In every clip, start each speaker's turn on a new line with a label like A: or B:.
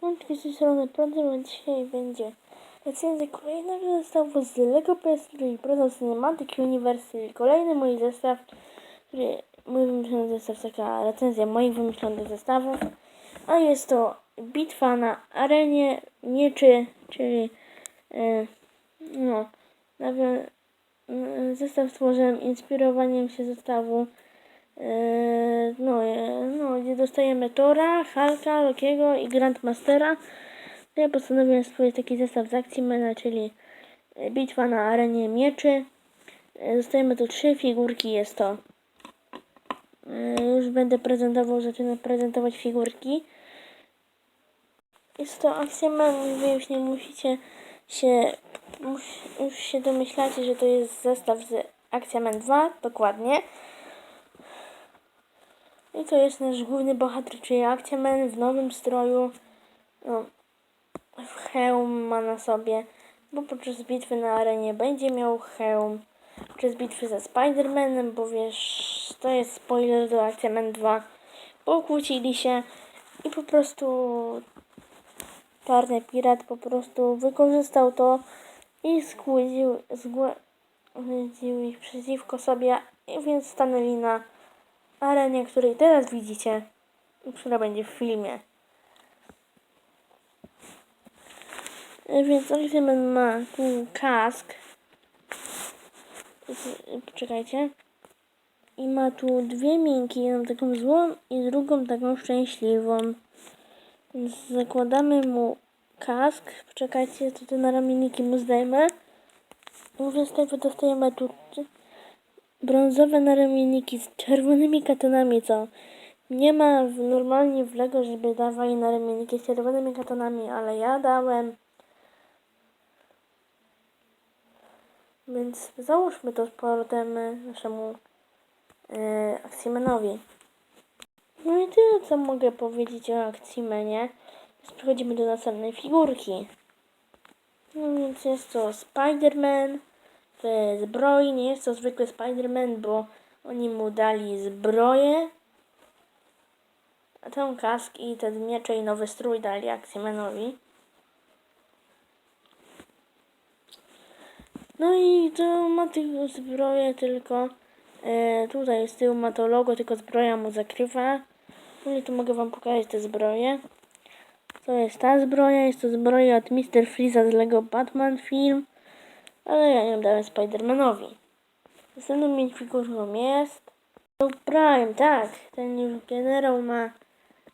A: Słoneczki z strony Prądem, dzisiaj będzie recenzja kolejnego zestawu z LEGO PS3 Proto Cinematic Universe, kolejny mój zestaw, który, mój wymyślony zestaw, taka recenzja moich wymyślonych zestawów, a jest to bitwa na arenie mieczy, czyli e, no, e, zestaw stworzyłem inspirowaniem się zestawu no, e, no, gdzie dostajemy Tora, Hulka, Lokiego i Grandmastera. Ja postanowiłem stworzyć taki zestaw z akcji Mena, czyli e, bitwa na arenie mieczy. Dostajemy tu trzy figurki, jest to. Już będę prezentował, zaczynam prezentować figurki. Jest to akcja Men, wy już nie musicie się, już się domyślacie, że to jest zestaw z Akcja Men 2, dokładnie. I to jest nasz główny bohater, czyli Actiaman w nowym stroju. No, hełm ma na sobie, bo podczas bitwy na arenie będzie miał hełm. Podczas bitwy ze Spider-Manem, bo wiesz, to jest spoiler do Actiaman 2. Pokłócili się i po prostu czarny pirat po prostu wykorzystał to i skłócił, zgładził ich przeciwko sobie, więc stanęli na arenie, której teraz widzicie, która będzie w filmie. E, Więc Oliverman ma tu kask. Z- Poczekajcie. I ma tu dwie minki, jedną taką złą i drugą taką szczęśliwą. Więc zakładamy mu kask. Poczekajcie, to te na ramienniki mu zdejmę. Mówiąc tak, dostajemy tu brązowe naramienniki z czerwonymi katonami, co nie ma w, normalnie w Lego, żeby dawali naramienniki z czerwonymi katonami, ale ja dałem. Więc załóżmy to z powrotem e, naszemu e, Actimenowi. No i tyle, co mogę powiedzieć o Actimenie. Teraz przechodzimy do następnej figurki. No więc jest to Spider-Man w zbroi. Nie jest to zwykły Spider-Man, bo oni mu dali zbroję. A ten kask i te miecze i nowy strój dali Actimenowi. No i to ma tylko zbroję, tylko e, tutaj z tyłu ma to logo, tylko zbroja mu zakrywa. No i tu mogę wam pokazać te zbroje. To jest ta zbroja, jest to zbroja od Mr. Freeza z Lego Batman film, ale ja ją dałem Spidermanowi. Następną minifigurką jest Prime, tak, ten już generał ma,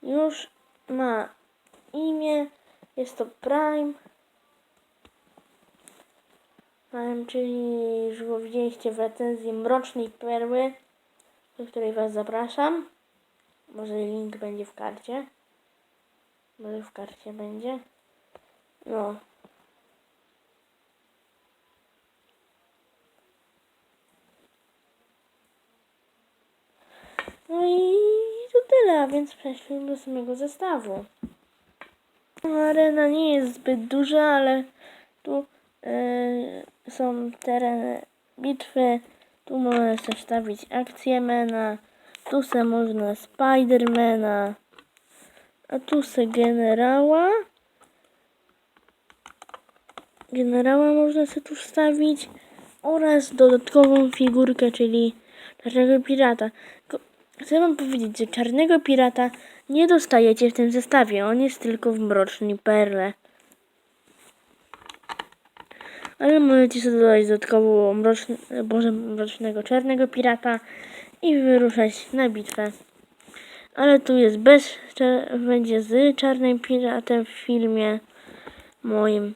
A: już ma imię, jest to Prime. Prime, czyli już go widzieliście w recenzji Mrocznej Perły, do której was zapraszam. Może link będzie w karcie. Może w karcie będzie. No i to tyle, a więc przejdźmy do samego zestawu. Arena nie jest zbyt duża, ale tu e, są tereny bitwy. Tu można sobie stawić akcję mena. Tu se można Spidermana. A tu se generała. Generała można sobie tu wstawić. Oraz dodatkową figurkę, czyli czarnego pirata. Chcę wam powiedzieć, że czarnego pirata nie dostajecie w tym zestawie. On jest tylko w mrocznej perle. Ale możecie sobie dodać dodatkowo mroczny, boże, mrocznego czarnego pirata i wyruszać na bitwę. Ale tu jest bez, będzie z czarnym piratem w filmie moim.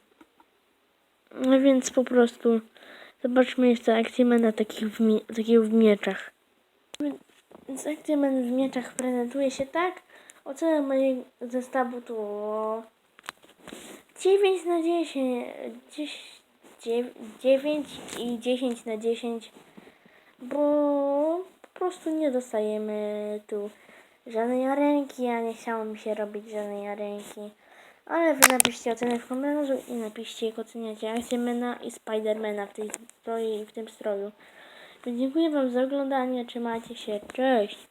A: No więc po prostu zobaczmy jeszcze Actimana takich w, takiego w mieczach. Więc Actiman w mieczach prezentuje się tak. Ocena mojego zestawu to 9 na 10, 10 9 i 10 na 10, bo po prostu nie dostajemy tu żadnej arenki, a nie chciało mi się robić żadnej arenki. Ale wy napiszcie ocenę w komentarzu i napiszcie jak oceniacie Actiemana i Spidermana w tej stroju i w tym stroju. Dziękuję wam za oglądanie, trzymajcie się, cześć!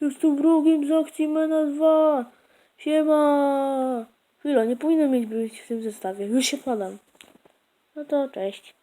A: Jestem wrogiem z Actiemana 2! Siema! Chwila, nie powinno mieć być w tym zestawie. Już się podam. No to cześć.